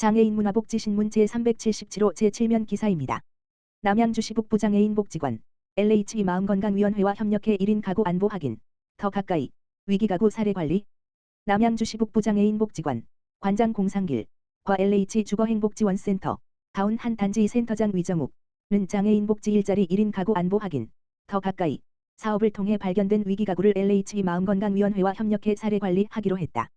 장애인 문화복지신문 제377호 제7면 기사입니다. 남양주시 북부장애인 복지관 LH 마음건강위원회와 협력해 1인 가구 안보 확인 더 가까이 위기가구 사례 관리 남양주시 북부장애인 복지관 관장 공상길 과 LH 주거행복지원센터 가운 한 단지 센터장 위정욱는 장애인 복지 일자리 1인 가구 안보 확인 더 가까이 사업을 통해 발견된 위기가구를 LH 마음건강위원회와 협력해 사례 관리하기로 했다.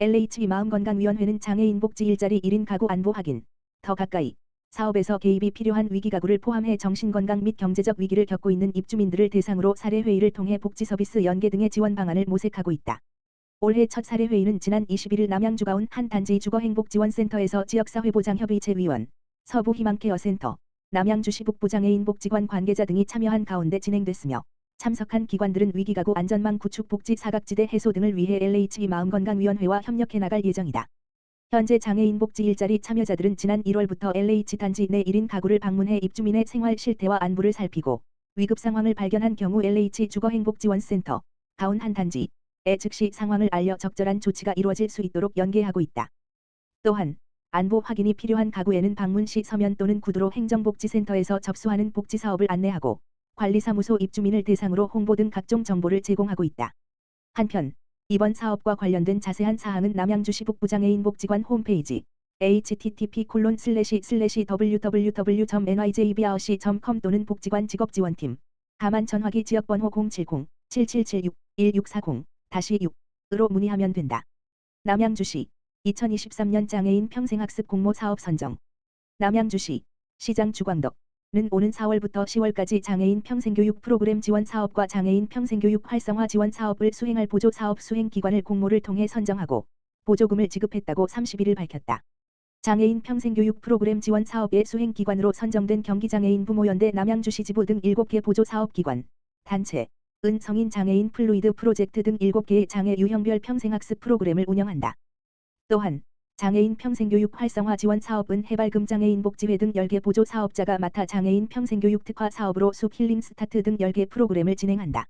LH 마음건강위원회는 장애인 복지 일자리 1인 가구 안보 확인, 더 가까이, 사업에서 개입이 필요한 위기 가구를 포함해 정신건강 및 경제적 위기를 겪고 있는 입주민들을 대상으로 사례회의를 통해 복지 서비스 연계 등의 지원 방안을 모색하고 있다. 올해 첫 사례회의는 지난 21일 남양주가온 한 단지 주거행복지원센터에서 지역사회보장협의체 위원, 서부희망케어센터, 남양주시 북부장애인 복지관 관계자 등이 참여한 가운데 진행됐으며 참석한 기관들은 위기가구 안전망 구축 복지 사각지대 해소 등을 위해 LH 마음건강위원회와 협력해 나갈 예정이다. 현재 장애인 복지 일자리 참여자들은 지난 1월부터 LH 단지 내 1인 가구를 방문해 입주민의 생활 실태와 안부를 살피고 위급 상황을 발견한 경우 LH 주거행복지원센터 가운 한 단지에 즉시 상황을 알려 적절한 조치가 이루어질 수 있도록 연계하고 있다. 또한 안보 확인이 필요한 가구에는 방문 시 서면 또는 구두로 행정복지센터에서 접수하는 복지 사업을 안내하고 관리사무소 입주민을 대상으로 홍보 등 각종 정보를 제공하고 있다. 한편 이번 사업과 관련된 자세한 사항은 남양주시 북부장애인 복지관 홈페이지 http www.nyjbrc.com 또는 복지관 직업지원팀 가만 전화기 지역번호 070-7776-1640-6 으로 문의하면 된다. 남양주시 2023년 장애인 평생학습 공모 사업 선정 남양주시 시장 주광덕 는 오는 4월부터 10월까지 장애인 평생교육 프로그램 지원 사업과 장애인 평생교육 활성화 지원 사업을 수행할 보조 사업 수행 기관을 공모를 통해 선정하고 보조금을 지급했다고 31일 밝혔다. 장애인 평생교육 프로그램 지원 사업의 수행 기관으로 선정된 경기장애인 부모연대 남양주시 지부 등 7개 보조 사업 기관, 단체, 은 성인 장애인 플루이드 프로젝트 등 7개의 장애 유형별 평생학습 프로그램을 운영한다. 또한 장애인 평생교육 활성화 지원 사업은 해발금 장애인 복지회 등 10개 보조 사업자가 맡아 장애인 평생교육 특화 사업으로 숲 힐링 스타트 등 10개 프로그램을 진행한다.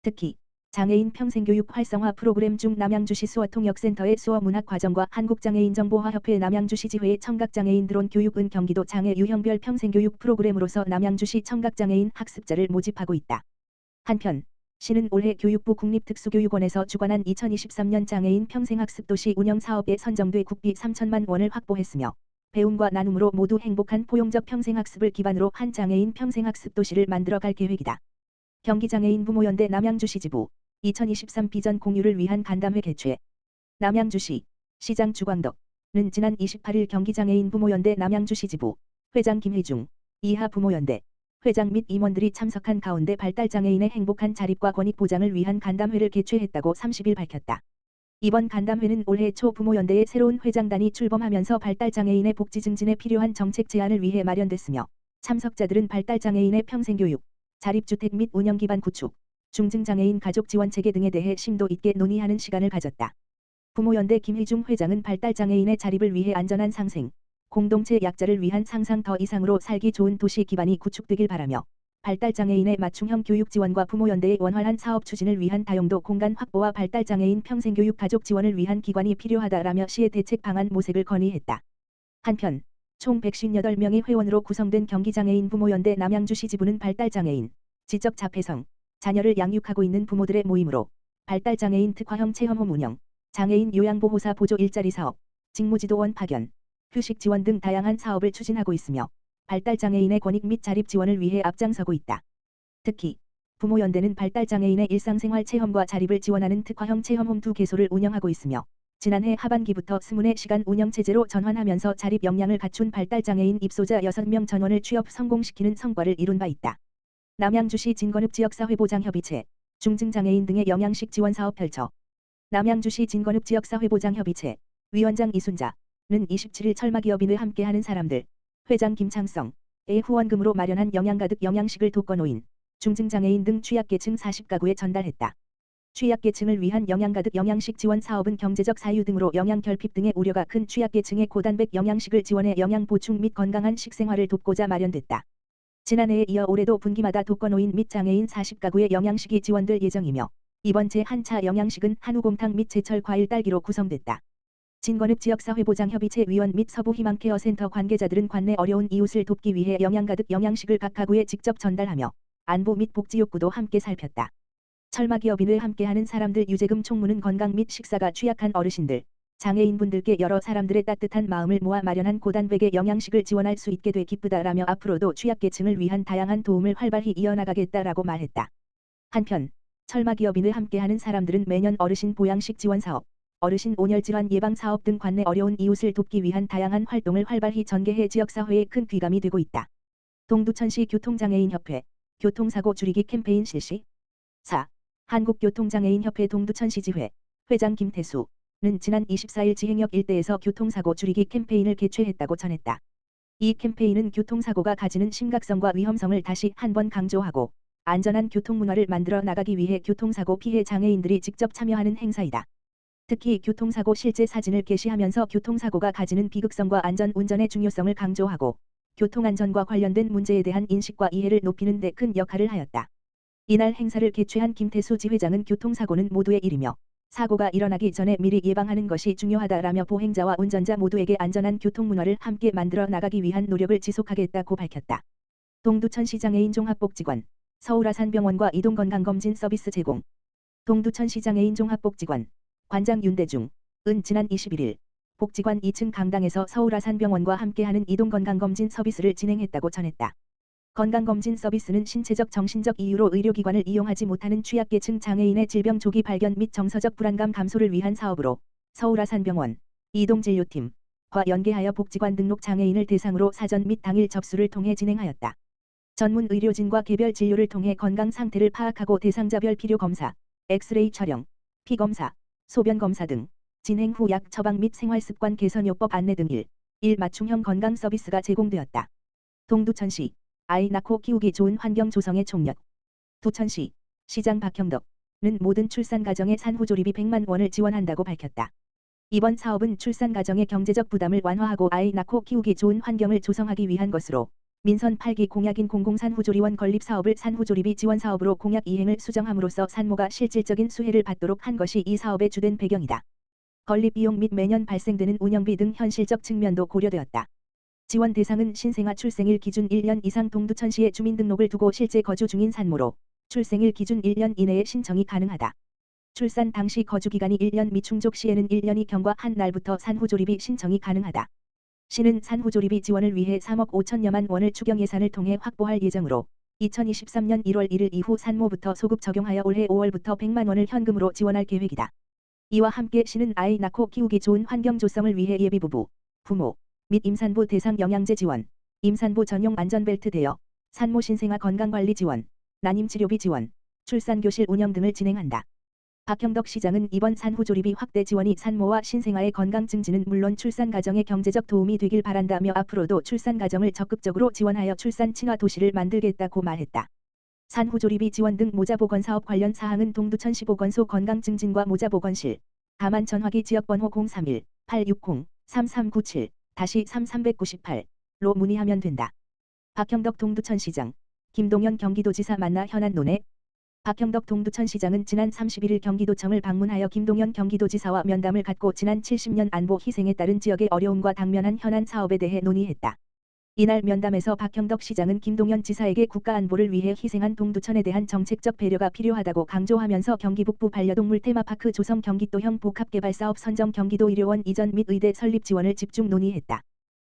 특히 장애인 평생교육 활성화 프로그램 중 남양주시 수어통역센터의 수어문학과정과 한국장애인정보화협회 남양주시 지회의 청각장애인 드론 교육은 경기도 장애 유형별 평생교육 프로그램으로서 남양주시 청각장애인 학습자를 모집하고 있다. 한편 시는 올해 교육부 국립특수교육원에서 주관한 2023년 장애인 평생학습도시 운영 사업에 선정돼 국비 3천만 원을 확보했으며 배움과 나눔으로 모두 행복한 포용적 평생학습을 기반으로 한 장애인 평생학습도시를 만들어갈 계획이다. 경기장애인 부모연대 남양주시 지부 2023 비전 공유를 위한 간담회 개최 남양주시 시장 주광덕는 지난 28일 경기장애인 부모연대 남양주시 지부 회장 김혜중 이하 부모연대 회장 및 임원들이 참석한 가운데 발달장애인의 행복한 자립과 권익 보장을 위한 간담회를 개최했다고 30일 밝혔다. 이번 간담회는 올해 초 부모연대의 새로운 회장단이 출범하면서 발달장애인의 복지 증진에 필요한 정책 제안을 위해 마련됐으며 참석자들은 발달장애인의 평생교육, 자립주택 및 운영기반 구축, 중증장애인 가족 지원체계 등에 대해 심도 있게 논의하는 시간을 가졌다. 부모연대 김희중 회장은 발달장애인의 자립을 위해 안전한 상생, 공동체 약자를 위한 상상 더 이상으로 살기 좋은 도시 기반이 구축되길 바라며 발달장애인의 맞춤형 교육 지원과 부모연대의 원활한 사업 추진을 위한 다용도 공간 확보와 발달장애인 평생교육 가족 지원을 위한 기관이 필요하다라며 시의 대책 방안 모색을 건의했다. 한편 총 158명의 회원으로 구성된 경기장애인 부모연대 남양주시 지부는 발달장애인, 지적자폐성, 자녀를 양육하고 있는 부모들의 모임으로 발달장애인 특화형 체험홈 운영, 장애인 요양보호사 보조 일자리 사업, 직무지도원 파견, 휴식 지원 등 다양한 사업을 추진하고 있으며 발달장애인의 권익 및 자립 지원을 위해 앞장서고 있다. 특히 부모 연대는 발달장애인의 일상생활 체험과 자립을 지원하는 특화형 체험홈 두 개소를 운영하고 있으며 지난해 하반기부터 스문의 시간 운영체제로 전환하면서 자립 역량을 갖춘 발달장애인 입소자 6명 전원을 취업 성공시키는 성과를 이룬 바 있다. 남양주시 진건읍 지역사회보장협의체, 중증장애인 등의 영양식 지원 사업 펼쳐 남양주시 진건읍 지역사회보장협의체, 위원장 이순자, 는 27일 철마기업인을 함께하는 사람들, 회장 김창성의 후원금으로 마련한 영양 가득 영양식을 독거노인, 중증장애인 등 취약계층 40가구에 전달했다. 취약계층을 위한 영양 가득 영양식 지원 사업은 경제적 사유 등으로 영양 결핍 등의 우려가 큰 취약계층의 고단백 영양식을 지원해 영양 보충 및 건강한 식생활을 돕고자 마련됐다. 지난해에 이어 올해도 분기마다 독거노인 및 장애인 40가구의 영양식이 지원될 예정이며 이번 제1차 영양식은 한우곰탕 및 제철 과일 딸기로 구성됐다. 진권읍 지역사회보장협의체 위원 및 서부희망케어센터 관계자들은 관내 어려운 이웃을 돕기 위해 영양 가득 영양식을 각 가구에 직접 전달하며 안보 및 복지 욕구도 함께 살폈다. 철마기업인을 함께하는 사람들 유재금 총무는 건강 및 식사가 취약한 어르신들, 장애인분들께 여러 사람들의 따뜻한 마음을 모아 마련한 고단백의 영양식을 지원할 수 있게 돼 기쁘다라며 앞으로도 취약계층을 위한 다양한 도움을 활발히 이어나가겠다라고 말했다. 한편 철마기업인을 함께하는 사람들은 매년 어르신 보양식 지원 사업, 어르신 온열질환 예방 사업 등 관내 어려운 이웃을 돕기 위한 다양한 활동을 활발히 전개해 지역사회에 큰 귀감이 되고 있다. 동두천시 교통장애인협회 교통사고 줄이기 캠페인 실시 4. 한국교통장애인협회 동두천시지회 회장 김태수는 지난 24일 지행역 일대에서 교통사고 줄이기 캠페인을 개최했다고 전했다. 이 캠페인은 교통사고가 가지는 심각성과 위험성을 다시 한 번 강조하고 안전한 교통문화를 만들어 나가기 위해 교통사고 피해 장애인들이 직접 참여하는 행사이다. 특히 교통사고 실제 사진을 게시하면서 교통사고가 가지는 비극성과 안전 운전의 중요성을 강조하고 교통안전과 관련된 문제에 대한 인식과 이해를 높이는 데 큰 역할을 하였다. 이날 행사를 개최한 김태수 지회장은 교통사고는 모두의 일이며 사고가 일어나기 전에 미리 예방하는 것이 중요하다라며 보행자와 운전자 모두에게 안전한 교통문화를 함께 만들어 나가기 위한 노력을 지속하겠다고 밝혔다. 동두천시 장애인 종합복지관, 서울아산병원과 이동건강검진 서비스 제공, 동두천시 장애인 종합복지관, 관장 윤대중, 은 지난 21일 복지관 2층 강당에서 서울아산병원과 함께하는 이동건강검진 서비스를 진행했다고 전했다. 건강검진 서비스는 신체적 정신적 이유로 의료기관을 이용하지 못하는 취약계층 장애인의 질병 조기 발견 및 정서적 불안감 감소를 위한 사업으로 서울아산병원, 이동진료팀 과 연계하여 복지관 등록 장애인을 대상으로 사전 및 당일 접수를 통해 진행하였다. 전문 의료진과 개별 진료를 통해 건강 상태를 파악하고 대상자별 필요 검사, 엑스레이 촬영, 피 검사, 소변 검사 등 진행 후 약 처방 및 생활습관 개선요법 안내 등 1. 1 맞춤형 건강 서비스가 제공되었다. 동두천시 아이 낳고 키우기 좋은 환경 조성의 총력. 두천시 시장 박형덕는 모든 출산 가정의 산후 조립이 100만 원을 지원한다고 밝혔다. 이번 사업은 출산 가정의 경제적 부담을 완화하고 아이 낳고 키우기 좋은 환경을 조성하기 위한 것으로 민선 8기 공약인 공공산후조리원 건립 사업을 산후조리비 지원 사업으로 공약 이행을 수정함으로써 산모가 실질적인 수혜를 받도록 한 것이 이 사업의 주된 배경이다. 건립 비용 및 매년 발생되는 운영비 등 현실적 측면도 고려되었다. 지원 대상은 신생아 출생일 기준 1년 이상 동두천시에 주민등록을 두고 실제 거주 중인 산모로 출생일 기준 1년 이내에 신청이 가능하다. 출산 당시 거주기간이 1년 미충족 시에는 1년이 경과한 날부터 산후조리비 신청이 가능하다. 시는 산후조리비 지원을 위해 3억 5천여만 원을 추경 예산을 통해 확보할 예정으로 2023년 1월 1일 이후 산모부터 소급 적용하여 올해 5월부터 100만 원을 현금으로 지원할 계획이다. 이와 함께 시는 아이 낳고 키우기 좋은 환경 조성을 위해 예비부부, 부모, 및 임산부 대상 영양제 지원, 임산부 전용 안전벨트 대여, 산모 신생아 건강관리 지원, 난임 치료비 지원, 출산교실 운영 등을 진행한다. 박형덕 시장은 이번 산후조리비 확대 지원이 산모와 신생아의 건강 증진은 물론 출산 가정의 경제적 도움이 되길 바란다며 앞으로도 출산 가정을 적극적으로 지원하여 출산 친화 도시를 만들겠다고 말했다. 산후조리비 지원 등 모자보건 사업 관련 사항은 동두천시 보건소 건강증진과 모자보건실, 다만 전화기 지역번호 031-860-3397 다시 3398로 문의하면 된다. 박형덕 동두천시장, 김동연 경기도지사 만나 현안 논의 박형덕 동두천시장은 지난 31일 경기도청을 방문하여 김동연 경기도지사와 면담을 갖고 지난 70년 안보 희생에 따른 지역의 어려움과 당면한 현안 사업에 대해 논의했다. 이날 면담에서 박형덕 시장은 김동연 지사에게 국가 안보를 위해 희생한 동두천에 대한 정책적 배려가 필요하다고 강조하면서 경기 북부 반려동물 테마파크 조성 경기도형 복합개발사업 선정 경기도 의료원 이전 및 의대 설립 지원을 집중 논의했다.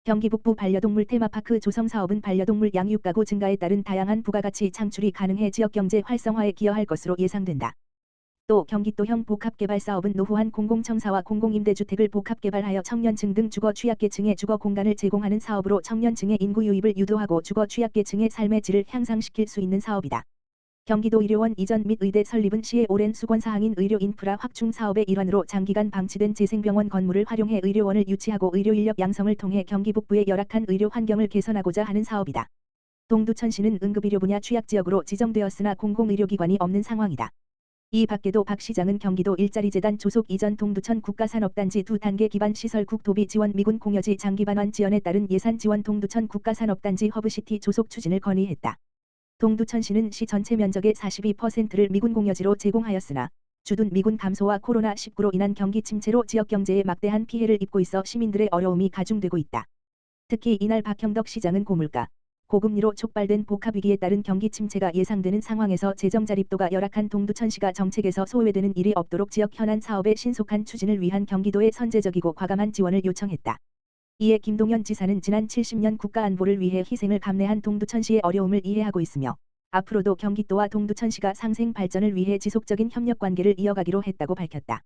경기 북부 반려동물 테마파크 조성 사업은 반려동물 양육 가구 증가에 따른 다양한 부가가치 창출이 가능해 지역 경제 활성화에 기여할 것으로 예상된다. 또 경기도형 복합개발 사업은 노후한 공공청사와 공공임대주택을 복합개발하여 청년층 등 주거 취약계층의 주거 공간을 제공하는 사업으로 청년층의 인구 유입을 유도하고 주거 취약계층의 삶의 질을 향상시킬 수 있는 사업이다. 경기도 의료원 이전 및 의대 설립은 시의 오랜 수건 사항인 의료 인프라 확충 사업의 일환으로 장기간 방치된 재생병원 건물을 활용해 의료원을 유치하고 의료 인력 양성을 통해 경기 북부의 열악한 의료 환경을 개선하고자 하는 사업이다. 동두천시는 응급의료 분야 취약지역으로 지정되었으나 공공의료기관이 없는 상황이다. 이 밖에도 박 시장은 경기도 일자리재단 조속 이전 동두천 국가산업단지 두 단계 기반 시설 국토비 지원 미군 공여지 장기반환 지원에 따른 예산 지원 동두천 국가산업단지 허브시티 조속 추진을 건의했다. 동두천시는 시 전체 면적의 42%를 미군 공여지로 제공하였으나 주둔 미군 감소와 코로나19로 인한 경기 침체로 지역 경제에 막대한 피해를 입고 있어 시민들의 어려움이 가중되고 있다. 특히 이날 박형덕 시장은 고물가, 고금리로 촉발된 복합위기에 따른 경기 침체가 예상되는 상황에서 재정 자립도가 열악한 동두천시가 정책에서 소외되는 일이 없도록 지역 현안 사업의 신속한 추진을 위한 경기도의 선제적이고 과감한 지원을 요청했다. 이에 김동연 지사는 지난 70년 국가안보를 위해 희생을 감내한 동두천시의 어려움을 이해하고 있으며 앞으로도 경기도와 동두천시가 상생 발전을 위해 지속적인 협력 관계를 이어가기로 했다고 밝혔다.